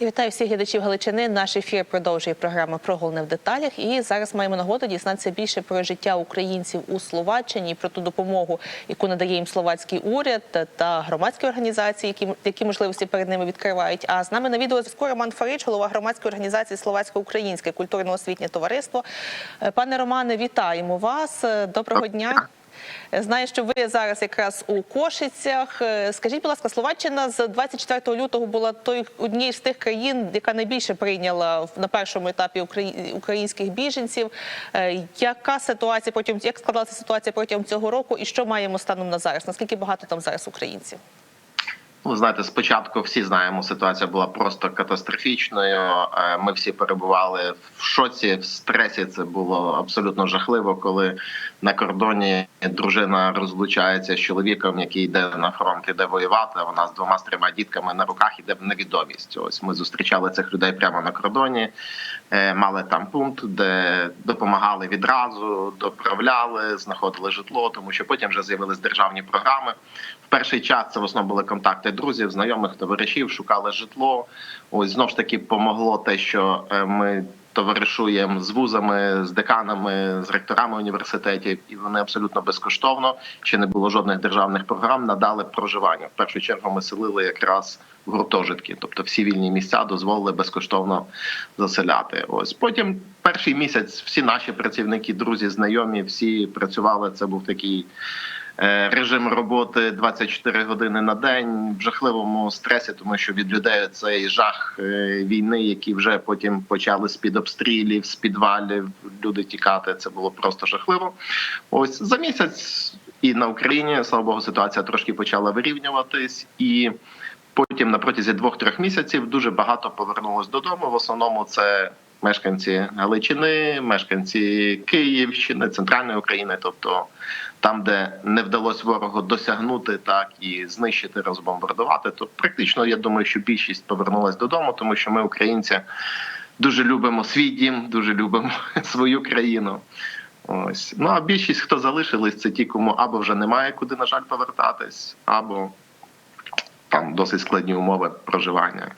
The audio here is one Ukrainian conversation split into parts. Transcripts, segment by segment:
І вітаю всіх глядачів Галичини. Наш ефір продовжує програма про головне в деталях. І зараз маємо нагоду дізнатися більше про життя українців у Словаччині, про ту допомогу, яку надає їм словацький уряд та громадські організації, які, які можливості перед ними відкривають. А з нами на відеозв'язку Роман Фарич, голова громадської організації Словацько-Українське культурно-освітнє товариство. Е, Пане Романе, вітаємо вас. Е, Доброго дня. Знаю, що ви зараз якраз у Кошицях. Е, Скажіть, будь ласка, Словаччина з 24 лютого була той однією з тих країн, яка найбільше прийняла на першому етапі украї- українських біженців. Е, Яка ситуація потім як складалася ситуація протягом цього року, і що маємо станом на зараз? Наскільки багато там зараз українців? Ви знаєте, спочатку всі знаємо, ситуація була просто катастрофічною. Е, Ми всі перебували в шоці, в стресі. Це було абсолютно жахливо, коли на кордоні дружина розлучається з чоловіком, який йде на фронт, іде воювати. а Вона з двома з трьома дітками на руках іде в невідомість. Ось ми зустрічали цих людей прямо на кордоні. Е, Мали там пункт, де допомагали відразу, доправляли, знаходили житло, тому що потім вже з'явились державні програми. Перший час це в основному були контакти друзів, знайомих, товаришів, шукали житло. Ось знов ж таки помогло те, що е, ми товаришуємо з вузами, з деканами, з ректорами університетів, і вони абсолютно безкоштовно. Ще не було жодних державних програм. Надали проживання. В першу чергу ми селили якраз в гуртожитки, тобто всі вільні місця дозволили безкоштовно заселяти. Ось потім перший місяць всі наші працівники, друзі, знайомі, всі працювали. Це був такий. Е, Режим роботи 24 години на день в жахливому стресі, тому що від людей цей жах е, війни, які вже потім почали з під обстрілів, з підвалів люди тікати. Це було просто жахливо. Ось за місяць і на Україні, слава Богу, ситуація трошки почала вирівнюватись і. Потім на протязі двох-трьох місяців дуже багато повернулось додому. В основному це мешканці Галичини, мешканці Київщини, центральної України, тобто там, де не вдалося ворогу досягнути так і знищити, розбомбардувати, то практично я думаю, що більшість повернулась додому, тому що ми, українці, дуже любимо свій дім, дуже любимо свою країну. Ось ну а більшість, хто залишились, це ті, кому або вже немає куди, на жаль, повертатись, або там досить складні умови проживання.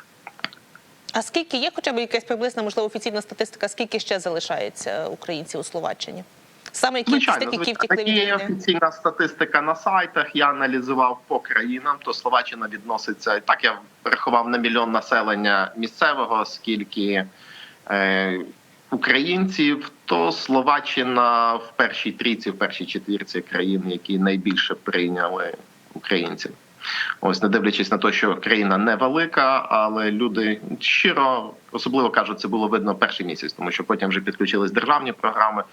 А скільки є хоча б якась приблизна, можливо, офіційна статистика, скільки ще залишається українців у Словаччині? Саме Звичайно, тих, які звичайно. є офіційна статистика на сайтах. Я аналізував по країнам. То Словаччина відноситься так. Я рахував на мільйон населення місцевого, скільки е, українців. То Словаччина в першій трійці, в першій четвірці країн, які найбільше прийняли українців. Ось не дивлячись на те, що країна невелика, але люди щиро, особливо кажуть, це було видно перший місяць, тому що потім вже підключились державні програми.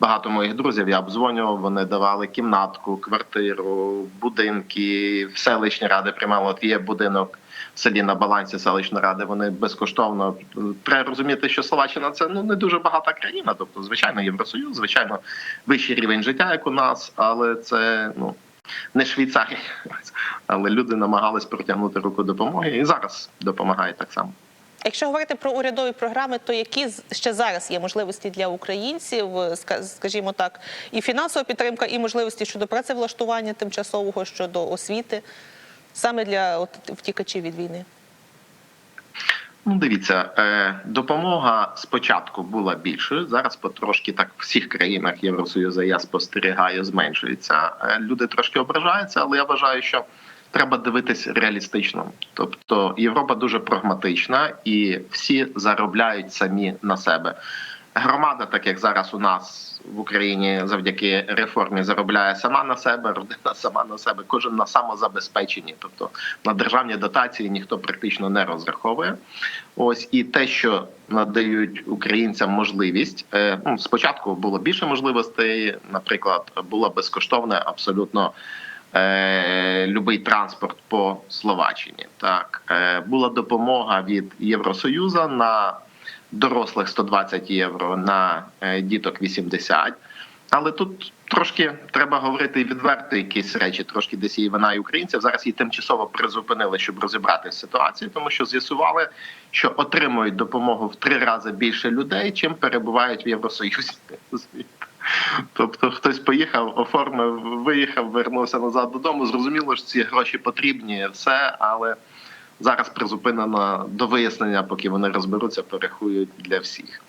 Багато моїх друзів я обдзвонював, вони давали кімнатку, квартиру, будинки, селищні ради приймали. От є будинок в селі на балансі селищної ради. Вони безкоштовно треба розуміти, що Словаччина це ну не дуже багата країна. Тобто, звичайно, євросоюз, звичайно, вищий рівень життя, як у нас, але це ну не Швейцарії, але люди намагались протягнути руку допомоги і зараз допомагають так само. Якщо говорити про урядові програми, то які ще зараз є можливості для українців, е, скажімо так, і фінансова підтримка, і можливості щодо працевлаштування тимчасового, щодо освіти, саме для втікачів від війни? Ну, дивіться, е, допомога спочатку була більшою. Зараз потрошки так в всіх країнах Євросоюзу я спостерігаю, зменшується. Е, люди трошки ображаються, але я вважаю, що треба дивитись реалістично. Тобто Європа дуже прагматична і всі заробляють самі на себе. Громада, так як зараз у нас в Україні завдяки реформі заробляє сама на себе, родина сама на себе, кожен на самозабезпеченні. Тобто на державні дотації ніхто практично не розраховує. Ось і те, що надають українцям можливість. е, Ну, спочатку було більше можливостей. Наприклад, було безкоштовне абсолютно. Е, любий транспорт по Словаччині так е, була допомога від Євросоюзу на дорослих 120 євро на е, діток 80. Але тут трошки треба говорити відверто якісь речі, трошки десь і вина і українців. Зараз її тимчасово призупинили, щоб розібратися з ситуацією, тому що з'ясували, що отримують допомогу в три рази більше людей, чим перебувають в Євросоюзі. Тобто хтось поїхав, оформив, виїхав, вернувся назад додому. Зрозуміло, що ці гроші потрібні, все, але зараз призупинено до вияснення, поки вони розберуться, перерахують для всіх.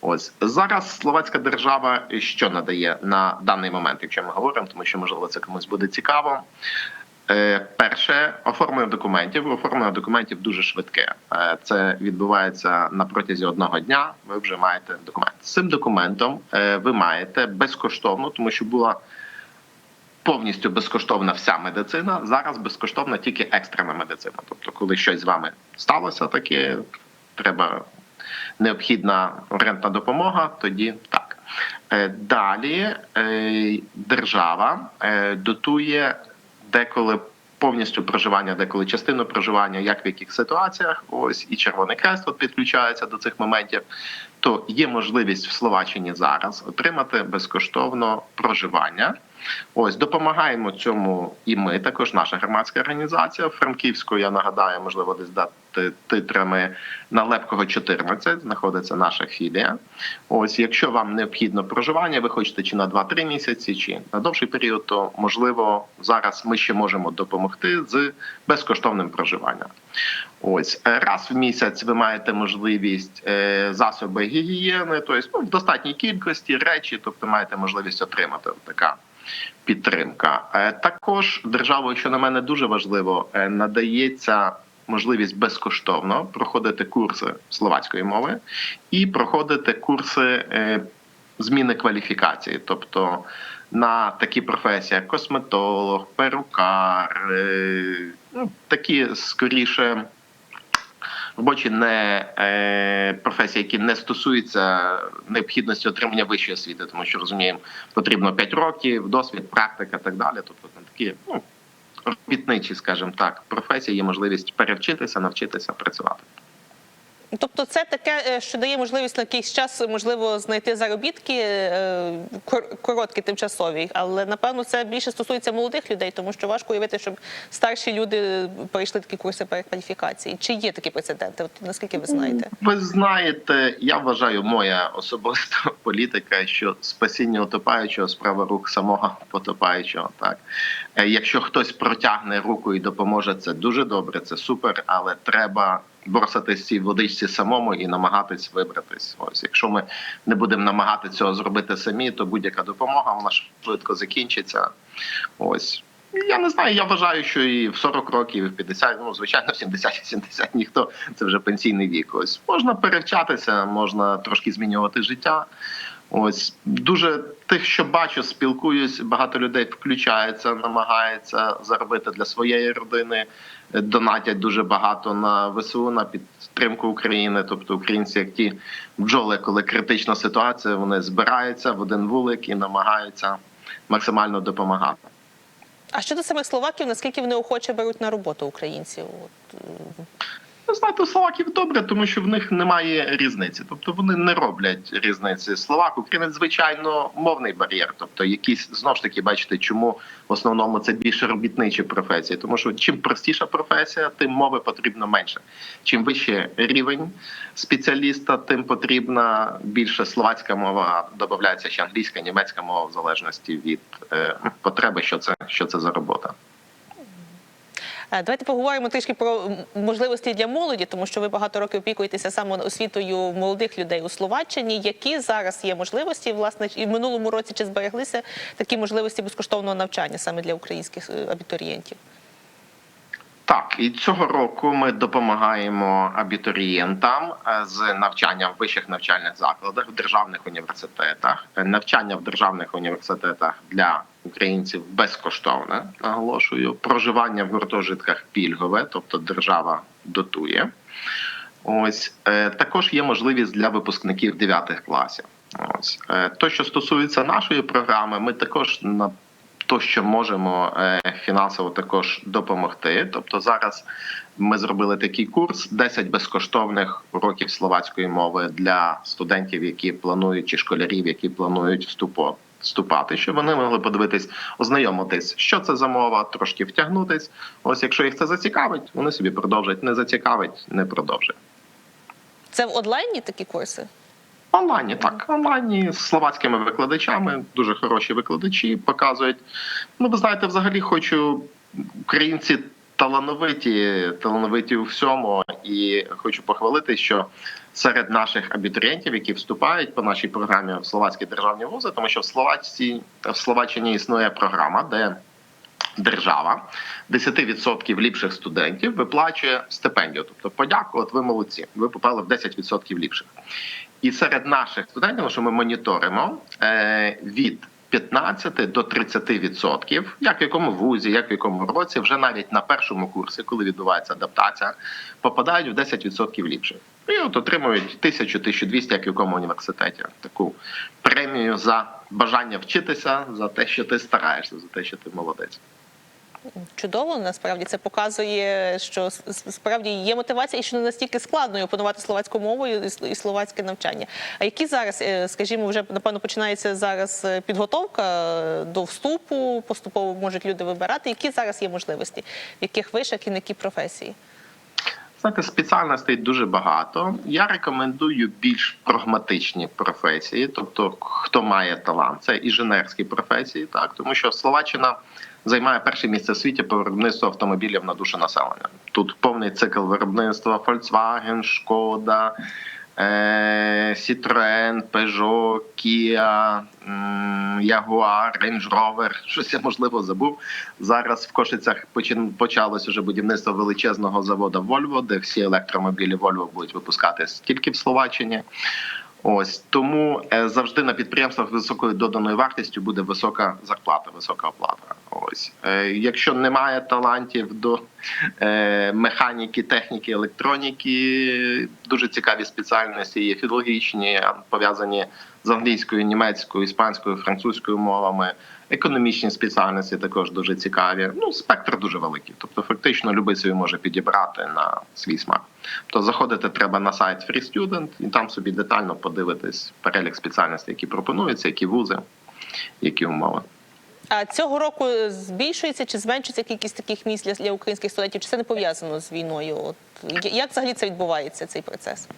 Ось зараз словацька держава що надає на даний момент, якщо ми говоримо, тому що можливо це комусь буде цікаво. Е, Перше оформлення документів. Оформлення документів дуже швидке. Е, Це відбувається на протязі одного дня. Ви вже маєте документ. З цим документом е, ви маєте безкоштовно, тому що була повністю безкоштовна вся медицина. Зараз безкоштовна тільки екстрена медицина. Тобто, коли щось з вами сталося, таке треба необхідна рентна допомога, тоді так. Е, Далі е, держава е, дотує деколи повністю проживання, деколи частину проживання, як в яких ситуаціях. Ось і Червоний Хрест от підключається до цих моментів. То є можливість в Словаччині зараз отримати безкоштовно проживання. Ось допомагаємо цьому і ми, також наша громадська організація Франківську. Я нагадаю, можливо, десь дати титрами на Лепкого 14 знаходиться наша філія. Ось, якщо вам необхідно проживання, ви хочете чи на 2-3 місяці, чи на довший період, то можливо зараз ми ще можемо допомогти з безкоштовним проживанням. Ось е, раз в місяць ви маєте можливість е, засоби гігієни, тобто ну, в достатній кількості речі, тобто маєте можливість отримати така підтримка. Е, Також державою, що на мене дуже важливо, надається можливість безкоштовно проходити курси словацької мови і проходити курси зміни кваліфікації, тобто на такі професії, як косметолог, перукар, ну, такі скоріше. Робочі не е, професії, які не стосуються необхідності отримання вищої освіти, тому що розуміємо, потрібно 5 років, досвід, практика, так далі. Тобто там такі ну, робітничі, скажімо так, професії є можливість перевчитися, навчитися працювати. Тобто, це таке, е, що дає можливість на якийсь час можливо знайти заробітки е, короткі, тимчасові, але напевно це більше стосується молодих людей, тому що важко уявити, щоб старші люди пройшли такі курси перекваліфікації. Чи є такі прецеденти? От наскільки ви знаєте? Ви знаєте, я вважаю, моя особиста політика, що спасіння утопаючого справа рук самого потопаючого. Так Е, якщо хтось протягне руку і допоможе, це дуже добре, це супер, але треба борсатись цій водичці самому і намагатись вибратись. Ось, якщо ми не будемо намагати цього зробити самі, то будь-яка допомога вона швидко закінчиться. Ось. Я не знаю, я вважаю, що і в 40 років, і в 50, ну звичайно, в 70-80 ніхто це вже пенсійний вік. Ось можна перевчатися, можна трошки змінювати життя. Ось дуже тих, що бачу, спілкуюсь. Багато людей включається, намагається заробити для своєї родини. е, Донатять дуже багато на ВСУ на підтримку України. Тобто українці, як ті бджоли, коли критична ситуація, вони збираються в один вулик і намагаються максимально допомагати. А щодо самих словаків, наскільки вони охоче беруть на роботу українців? У словаків добре, тому що в них немає різниці. Тобто вони не роблять різниці. Словак, українець, звичайно, мовний бар'єр. Тобто, якісь знов ж таки, бачите, чому в основному це більше робітничі професії. Тому що чим простіша професія, тим мови потрібно менше. Чим вище рівень спеціаліста, тим потрібна більше словацька мова, додається ще англійська, німецька мова в залежності від е, потреби, що це що це за робота. Е, Давайте поговоримо трішки про можливості для молоді, тому що ви багато років опікуєтеся саме освітою молодих людей у Словаччині. Які зараз є можливості, власне, і в минулому році чи збереглися такі можливості безкоштовного навчання саме для українських е, абітурієнтів? Так, і цього року ми допомагаємо абітурієнтам е, з навчанням в вищих навчальних закладах, в державних університетах. Навчання в державних університетах для українців безкоштовне. Наголошую, проживання в гуртожитках пільгове, тобто держава дотує. Ось е, також є можливість для випускників 9 класів. Ось е, то, що стосується нашої програми, ми також на то, що можемо е, фінансово також допомогти. Тобто зараз ми зробили такий курс: 10 безкоштовних уроків словацької мови для студентів, які планують чи школярів, які планують вступо- вступати, щоб вони могли подивитись, ознайомитись, що це за мова, трошки втягнутись. Ось якщо їх це зацікавить, вони собі продовжать. Не зацікавить, не продовжать. Це в онлайні такі курси? Онлайні, так, онлайні з словацькими викладачами, дуже хороші викладачі показують. Ну, ви знаєте, взагалі хочу українці талановиті, талановиті у всьому, і хочу похвалити, що серед наших абітурієнтів, які вступають по нашій програмі в словацькі державні вузи, тому що в Словаччині, в Словаччині існує програма, де держава 10% ліпших студентів виплачує стипендію. Тобто, подяку, от ви молодці, ви попали в 10% ліпших. І серед наших студентів, що ми моніторимо е, від 15 до 30%, як в якому вузі, як в якому році, вже навіть на першому курсі, коли відбувається адаптація, попадають в 10% ліпше. І от отримують 1000-1200, як в якому університеті, таку премію за бажання вчитися, за те, що ти стараєшся, за те, що ти молодець. Чудово, насправді це показує, що справді є мотивація і що не настільки складно опанувати словацьку мову і словацьке навчання. А які зараз, е, скажімо, вже напевно починається зараз е, підготовка е, до вступу, поступово можуть люди вибирати. Які зараз є можливості, в яких вишах і на які професії? Знаєте, спеціальностей дуже багато. Я рекомендую більш прагматичні професії, тобто хто має талант, це інженерські професії, так тому що Словаччина займає перше місце в світі по виробництву автомобілів на душу населення. Тут повний цикл виробництва Volkswagen, Шкода. е, Citroen, Peugeot, Kia, Jaguar, Range Rover, щось я можливо забув. Зараз в Кошицях почалось уже будівництво величезного заводу Volvo, де всі електромобілі Volvo будуть випускатись тільки в Словаччині. Ось тому е, завжди на підприємствах високою доданою вартістю буде висока зарплата, висока оплата. Ось е, якщо немає талантів до е, механіки, техніки, електроніки, дуже цікаві спеціальності є філологічні, пов'язані з англійською, німецькою, іспанською, французькою мовами. Економічні спеціальності також дуже цікаві. Ну, спектр дуже великий. Тобто, фактично, любий собі може підібрати на свій смак. То заходити треба на сайт Free Student і там собі детально подивитись перелік спеціальностей, які пропонуються, які вузи, які умови. А цього року збільшується чи зменшується кількість таких місць для, для українських студентів? Чи це не пов'язано з війною? От як взагалі це відбувається, цей процес?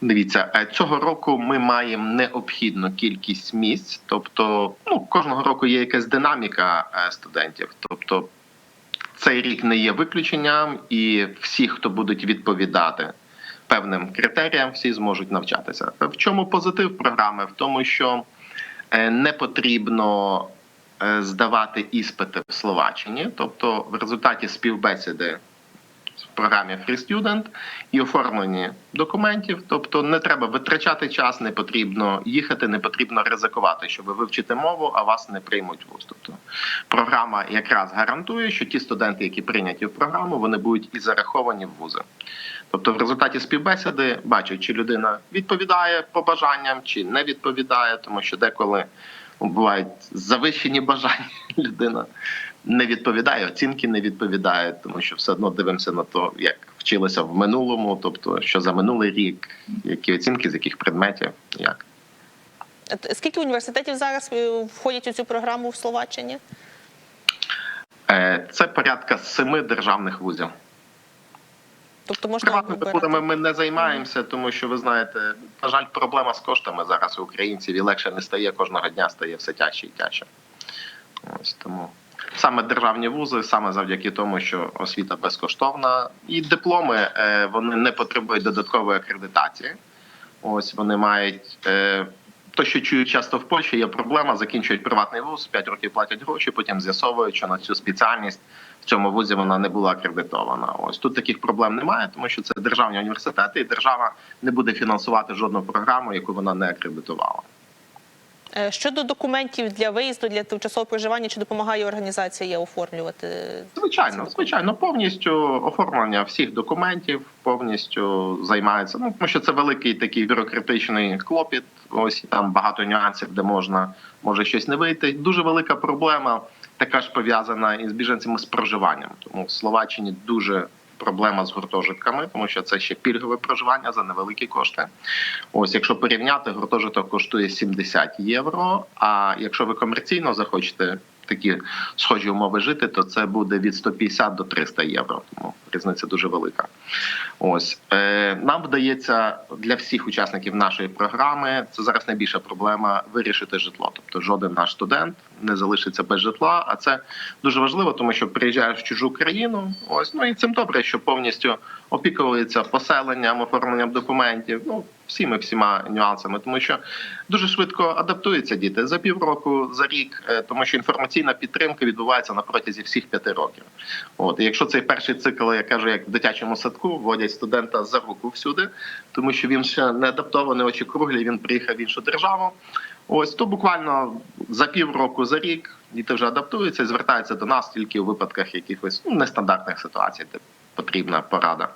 Дивіться, е, цього року ми маємо необхідну кількість місць, тобто ну кожного року є якась динаміка е, студентів. Тобто цей рік не є виключенням, і всі, хто будуть відповідати певним критеріям, всі зможуть навчатися. В чому позитив програми? В тому, що е, не потрібно здавати іспити в Словаччині, тобто в результаті співбесіди в програмі Free Student і оформлені документів. Тобто не треба витрачати час, не потрібно їхати, не потрібно ризикувати, що ви вивчите мову, а вас не приймуть в. Тобто програма якраз гарантує, що ті студенти, які прийняті в програму, вони будуть і зараховані в вузи. Тобто, в результаті співбесіди бачать, чи людина відповідає по бажанням, чи не відповідає, тому що деколи бувають завищені бажання людина не відповідає, оцінки не відповідає, тому що все одно дивимося на то, як вчилися в минулому, тобто що за минулий рік, які оцінки, з яких предметів, як. Скільки університетів зараз е, входять у цю програму в Словаччині? Е, Це порядка семи державних вузів. Тобто можна Приватними ми не займаємося, тому що ви знаєте, на жаль, проблема з коштами зараз у українців і легше не стає кожного дня, стає все тяжче і тяжче. Ось тому саме державні вузи, саме завдяки тому, що освіта безкоштовна, і дипломи е, вони не потребують додаткової акредитації. Ось вони мають. Е, то, що чують часто в Польщі, є проблема. Закінчують приватний вуз, 5 років платять гроші, потім з'ясовують, що на цю спеціальність в цьому вузі вона не була акредитована. Ось тут таких проблем немає, тому що це державні університети, і держава не буде фінансувати жодну програму, яку вона не акредитувала. Е, Щодо документів для виїзду для тимчасового проживання, чи допомагає організація оформлювати? Звичайно, звичайно, повністю оформлення всіх документів повністю займається. Ну тому що це великий такий бюрократичний клопіт. Ось там багато нюансів, де можна може щось не вийти. Дуже велика проблема, така ж пов'язана із біженцями з проживанням. Тому в Словаччині дуже проблема з гуртожитками, тому що це ще пільгове проживання за невеликі кошти. Ось, якщо порівняти, гуртожиток коштує 70 євро. А якщо ви комерційно захочете такі схожі умови жити, то це буде від 150 до 300 євро. Тому різниця дуже велика. Ось е, нам вдається для всіх учасників нашої програми. Це зараз найбільша проблема вирішити житло. Тобто, жоден наш студент не залишиться без житла. А це дуже важливо, тому що приїжджаєш в чужу країну. Ось ну і цим добре, що повністю опікується поселенням, оформленням документів. Ну всіми всіма нюансами, тому що дуже швидко адаптуються діти за півроку, за рік, е, тому що інформаційна підтримка відбувається на протязі всіх п'яти років. От і якщо цей перший цикл, я кажу, як в дитячому садку, вводять студента за руку всюди, тому що він ще не адаптований очі круглі, він приїхав в іншу державу. Ось то буквально за півроку, за рік діти вже адаптуються і звертаються до нас тільки у випадках якихось ну, нестандартних ситуацій, де потрібна порада.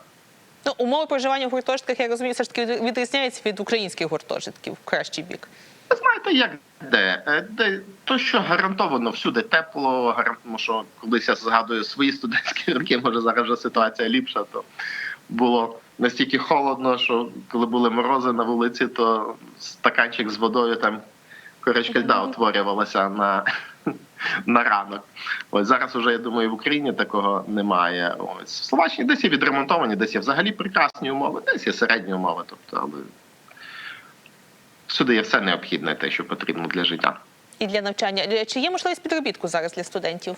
Ну, умови проживання в гуртожитках, я розумію, все ж таки відрізняються від українських гуртожитків в кращий бік. Ви знаєте, як де? Е, де то, що гарантовано всюди тепло, гаран- тому що колись я згадую свої студентські роки, може зараз вже ситуація ліпша, то було настільки холодно, що коли були морози на вулиці, то стаканчик з водою там корочка льда утворювалася на, на ранок. Ось зараз уже я думаю, в Україні такого немає. Ось в Словаччині десь є відремонтовані, десь є взагалі прекрасні умови, десь є середні умови. Тобто, але всюди є все необхідне, те, що потрібно для життя. І для навчання. Чи є можливість підробітку зараз для студентів?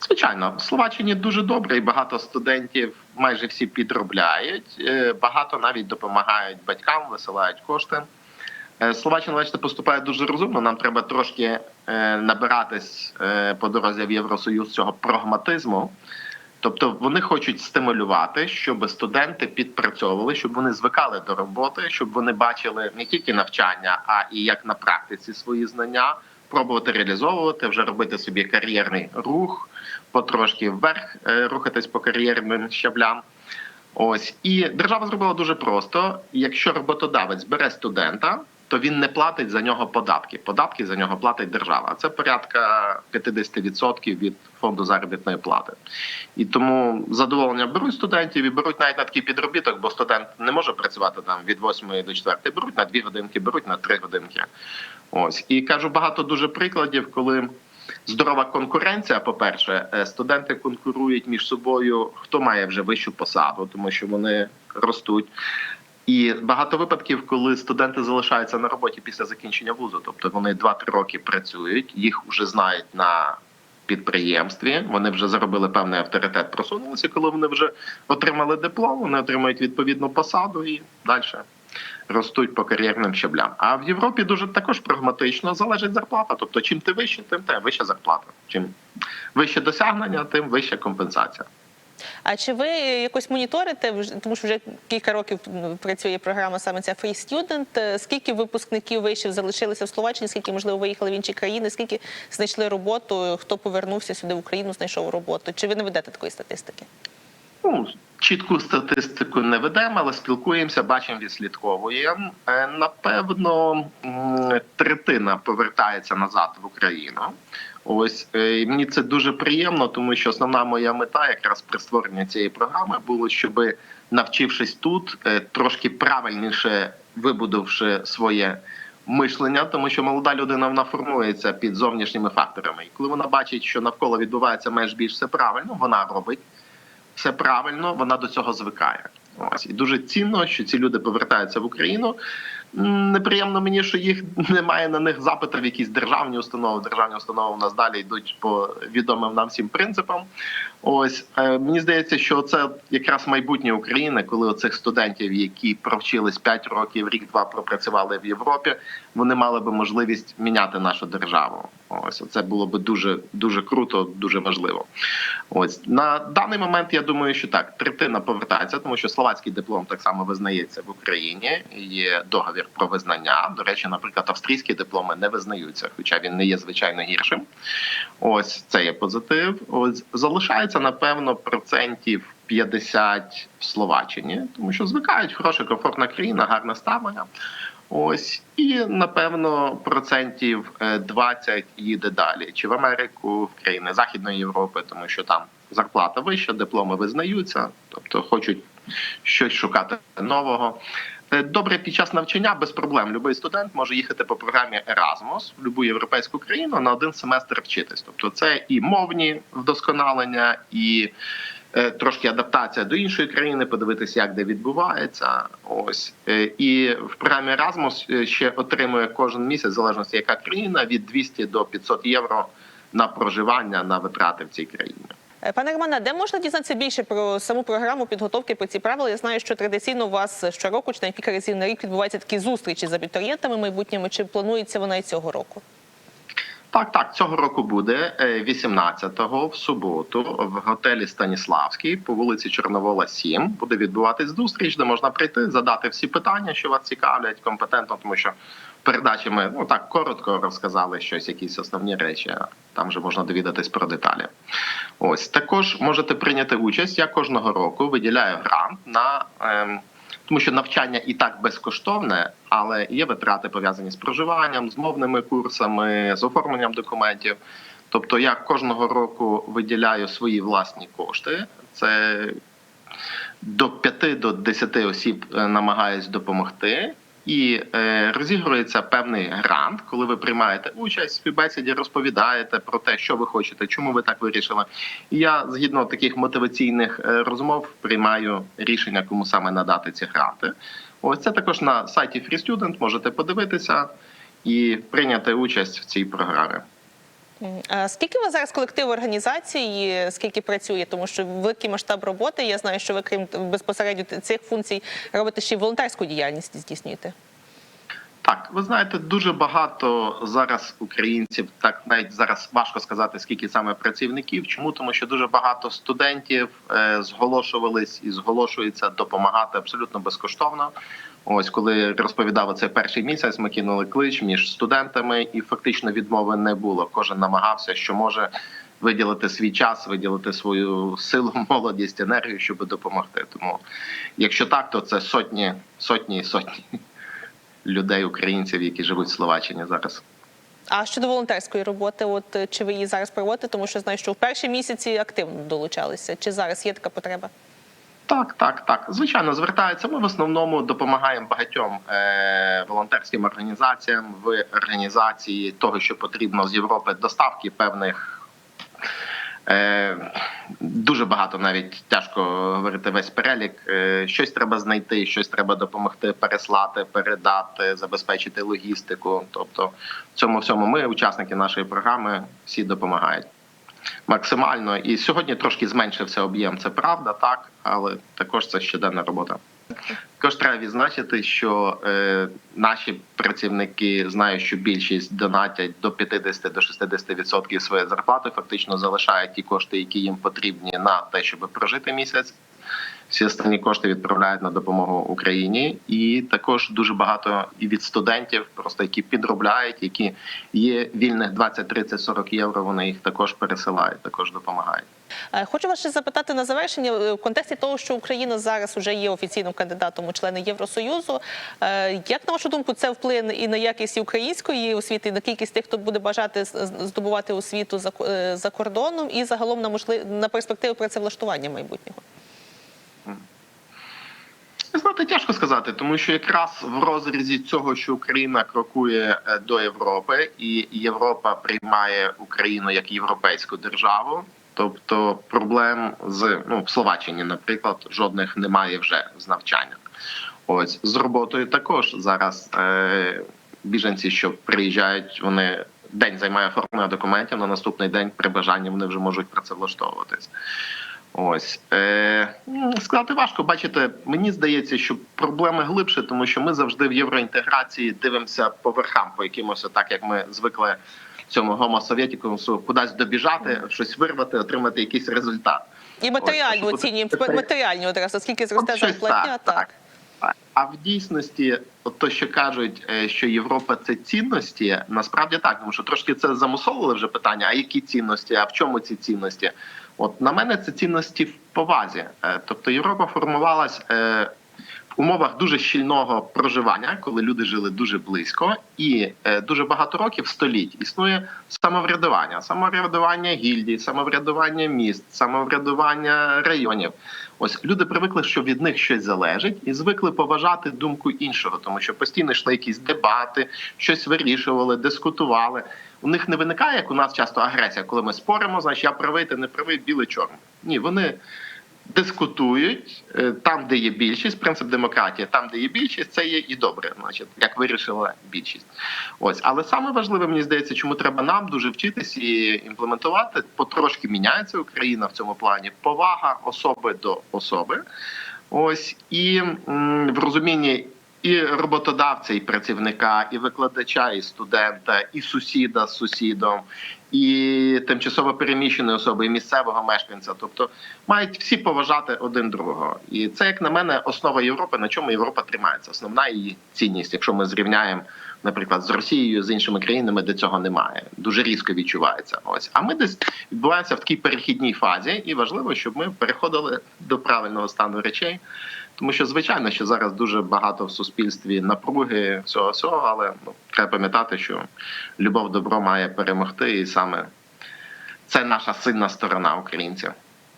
Звичайно, в Словаччині дуже добре, і багато студентів майже всі підробляють. Е, Багато навіть допомагають батькам, висилають кошти. Е, Словаччина, бачите, поступає дуже розумно. Нам треба трошки е, набиратись по дорозі в Євросоюз цього прагматизму. Тобто вони хочуть стимулювати, щоб студенти підпрацьовували, щоб вони звикали до роботи, щоб вони бачили не тільки навчання, а і як на практиці свої знання, пробувати реалізовувати, вже робити собі кар'єрний рух, потрошки вверх е, рухатись по кар'єрним щаблям. Ось і держава зробила дуже просто: якщо роботодавець бере студента, то він не платить за нього податки. Податки за нього платить держава. Це порядка 50% від фонду заробітної плати. І тому задоволення беруть студентів і беруть навіть на такий підробіток, бо студент не може працювати там від 8 до 4, беруть на 2 годинки, беруть на 3 годинки. Ось і кажу багато дуже прикладів, коли здорова конкуренція. По перше, студенти конкурують між собою, хто має вже вищу посаду, тому що вони ростуть. І багато випадків, коли студенти залишаються на роботі після закінчення вузу, тобто вони 2-3 роки працюють, їх вже знають на підприємстві. Вони вже заробили певний авторитет, просунулися. Коли вони вже отримали диплом, вони отримують відповідну посаду і далі ростуть по кар'єрним щаблям. А в Європі дуже також прагматично залежить зарплата. Тобто, чим ти вище, тим те вища зарплата. Чим вище досягнення, тим вища компенсація. А чи ви якось моніторите, тому що вже кілька років ну, працює програма саме ця Free Student, е, скільки випускників вишів залишилися в Словаччині, скільки, можливо, виїхали в інші країни, скільки знайшли роботу, хто повернувся сюди в Україну, знайшов роботу? Чи ви не ведете такої статистики? Ну, чітку статистику не ведемо, але спілкуємося, бачимо, відслідковуємо. Е, Напевно, третина повертається назад в Україну. Ось е, і мені це дуже приємно, тому що основна моя мета, якраз при створенні цієї програми, було, щоб навчившись тут, е, трошки правильніше вибудовши своє мишлення, тому що молода людина вона формується під зовнішніми факторами. І коли вона бачить, що навколо відбувається менш більш все правильно, вона робить все правильно, вона до цього звикає. Ось і дуже цінно, що ці люди повертаються в Україну. Неприємно мені, що їх немає на них запитів в якісь державні установи. Державні установи у нас далі йдуть по відомим нам всім принципам. Ось е, мені здається, що це якраз майбутнє України, коли оцих студентів, які провчились 5 років, рік-два пропрацювали в Європі, вони мали би можливість міняти нашу державу. Ось це було би дуже дуже круто, дуже важливо. Ось на даний момент я думаю, що так третина повертається, тому що словацький диплом так само визнається в Україні. Є договір про визнання. До речі, наприклад, австрійські дипломи не визнаються, хоча він не є звичайно гіршим. Ось це є позитив. Ось залишається напевно процентів 50 в Словаччині, тому що звикають хороша, комфортна країна, гарне ставлення. Ось і напевно процентів е, 20 їде далі, чи в Америку, в країни Західної Європи, тому що там зарплата вища, дипломи визнаються, тобто хочуть щось шукати нового. Е, Добре, під час навчання без проблем. Любий студент може їхати по програмі Erasmus в будь-яку європейську країну на один семестр вчитись. Тобто, це і мовні вдосконалення, і е, трошки адаптація до іншої країни, подивитися, як де відбувається. Ось Е, і в програмі Erasmus е, ще отримує кожен місяць, в залежності яка країна, від 200 до 500 євро на проживання на витрати в цій країні. Е, Пане Романе, де можна дізнатися більше про саму програму підготовки про ці правила? Я знаю, що традиційно у вас щороку чи на кілька разів на рік відбуваються такі зустрічі з абітурієнтами майбутніми. Чи планується вона і цього року? Так, так, цього року буде е, 18-го в суботу в готелі Станіславський по вулиці Чорновола 7. Буде відбуватись зустріч, де можна прийти, задати всі питання, що вас цікавлять компетентно, тому що в передачі ми ну так коротко розказали щось, якісь основні речі. Там вже можна довідатись про деталі. Ось також можете прийняти участь. Я кожного року виділяю грант на. Ем, тому що навчання і так безкоштовне, але є витрати пов'язані з проживанням, з мовними курсами, з оформленням документів. Тобто я кожного року виділяю свої власні кошти. Це до 5 до 10 осіб е, намагаюсь допомогти. І е, розігрується певний грант, коли ви приймаєте участь в співбесіді, розповідаєте про те, що ви хочете, чому ви так вирішили. І я згідно таких мотиваційних е, розмов приймаю рішення, кому саме надати ці гранти. Ось це також на сайті FreeStudent можете подивитися і прийняти участь в цій програмі. Скільки у вас зараз колектив організації, скільки працює? Тому що великий масштаб роботи. Я знаю, що ви крім безпосередньо цих функцій робите ще й волонтерську діяльність здійснюєте. Так, ви знаєте, дуже багато зараз українців, так навіть зараз важко сказати, скільки саме працівників. Чому тому, що дуже багато студентів е, зголошувались і зголошуються допомагати абсолютно безкоштовно. Ось коли розповідав цей перший місяць, ми кинули клич між студентами, і фактично відмови не було. Кожен намагався, що може виділити свій час, виділити свою силу, молодість, енергію, щоб допомогти. Тому, якщо так, то це сотні, сотні і сотні людей, українців, які живуть в Словаччині зараз. А щодо волонтерської роботи, от чи ви її зараз проводите? Тому що знаю, що в перші місяці активно долучалися. Чи зараз є така потреба? Так, так, так. Звичайно, звертаються. Ми в основному допомагаємо багатьом е- волонтерським організаціям в організації того, що потрібно з Європи, доставки певних. Е, дуже багато навіть тяжко говорити весь перелік. Е, щось треба знайти, щось треба допомогти переслати, передати, забезпечити логістику. Тобто, в цьому всьому ми, учасники нашої програми, всі допомагають максимально. І сьогодні трошки зменшився об'єм. Це правда, так, але також це щоденна робота. Також треба відзначити, що е, наші працівники знають, що більшість донатять до 50 до 60% своєї зарплати, фактично залишають ті кошти, які їм потрібні на те, щоб прожити місяць. Всі останні кошти відправляють на допомогу Україні, і також дуже багато і від студентів, просто які підробляють, які є вільних 20, 30, 40 євро. Вони їх також пересилають, також допомагають. Е, Хочу вас ще запитати на завершення е, в контексті того, що Україна зараз вже є офіційним кандидатом у члени Євросоюзу. Е, Як на вашу думку, це вплине і на якість української освіти, і на кількість тих, хто буде бажати здобувати освіту за ко- за кордоном, і загалом на можлив на перспективи працевлаштування майбутнього? Ви Знаєте, тяжко сказати, тому що якраз в розрізі цього, що Україна крокує е, до Європи, і Європа приймає Україну як європейську державу. Тобто проблем з ну в Словаччині, наприклад, жодних немає вже з навчанням. Ось з роботою також зараз е, біженці, що приїжджають, вони день займає оформлення документів. На наступний день при бажанні вони вже можуть працевлаштовуватись. Ось е, сказати важко. Бачите, мені здається, що проблеми глибше, тому що ми завжди в євроінтеграції дивимося по верхам, по якимось, так як ми звикли цьому гомо-совєтікумсу, кудись добіжати, щось вирвати, отримати якийсь результат. І матеріально оцінюємо матеріально одразу, скільки зросте зарплатня, так, так. А в дійсності, от то, що кажуть, е, що Європа це цінності, насправді так, тому що трошки це замусолили вже питання. А які цінності? А в чому ці цінності? От на мене це цінності в повазі. Е, Тобто Європа формувалась е, умовах дуже щільного проживання, коли люди жили дуже близько, і е, дуже багато років століть існує самоврядування, самоврядування гільдій, самоврядування міст, самоврядування районів. Ось люди привикли, що від них щось залежить, і звикли поважати думку іншого, тому що постійно йшли якісь дебати, щось вирішували, дискутували. У них не виникає, як у нас часто агресія, коли ми споримо, значить я правий, ти не правий, білий чорний. Ні, вони дискутують е, там, де є більшість, принцип демократії, там, де є більшість, це є і добре, значить, як вирішила більшість. Ось, але саме важливе, мені здається, чому треба нам дуже вчитись і імплементувати. Потрошки міняється Україна в цьому плані. Повага особи до особи. Ось і в розумінні і роботодавця, і працівника, і викладача, і студента, і сусіда з сусідом, і тимчасово переміщеної особи, і місцевого мешканця. Тобто мають всі поважати один другого. І це, як на мене, основа Європи, на чому Європа тримається. Основна її цінність, якщо ми зрівняємо. Наприклад, з Росією з іншими країнами, де цього немає, дуже різко відчувається. Ось а ми десь відбуваємося в такій перехідній фазі, і важливо, щоб ми переходили до правильного стану речей. Тому що, звичайно, що зараз дуже багато в суспільстві напруги всього всього, але ну, треба пам'ятати, що любов добро має перемогти, і саме це наша сильна сторона українців.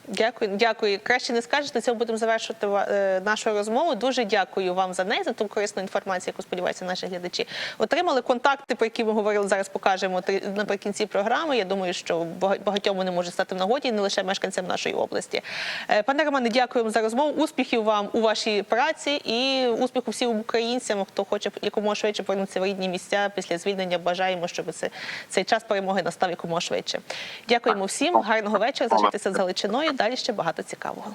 Дякую, дякую. Краще не скажете. Цього будемо завершувати е, нашу розмову. Дуже дякую вам за неї, за ту корисну інформацію, яку сподіваюся, наші глядачі отримали. Контакти, про які ми говорили зараз, покажемо наприкінці програми. Я думаю, що бага- багатьом вони можуть стати в нагоді, не лише мешканцям нашої області. Е, Пане Романе, дякуємо за розмову. Успіхів вам у вашій праці і успіху всім українцям, хто хоче якомога швидше повернутися в рідні місця після звільнення. Бажаємо, щоб це, цей час перемоги настав якомога швидше. Дякуємо всім. Гарного вечора. Залишайтеся з Галичиною. Далі ще багато цікавого.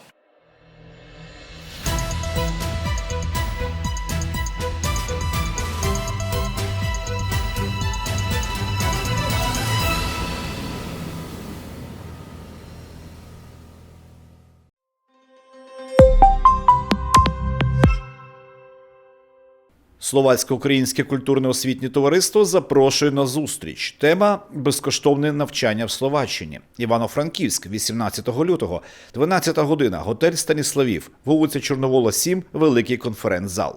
Словацько-українське культурне освітнє товариство запрошує на зустріч. Тема безкоштовне навчання в Словаччині. Івано-Франківськ, 18 лютого, 12 година. Готель Станіславів, вулиця Чорновола, 7, великий конференц-зал.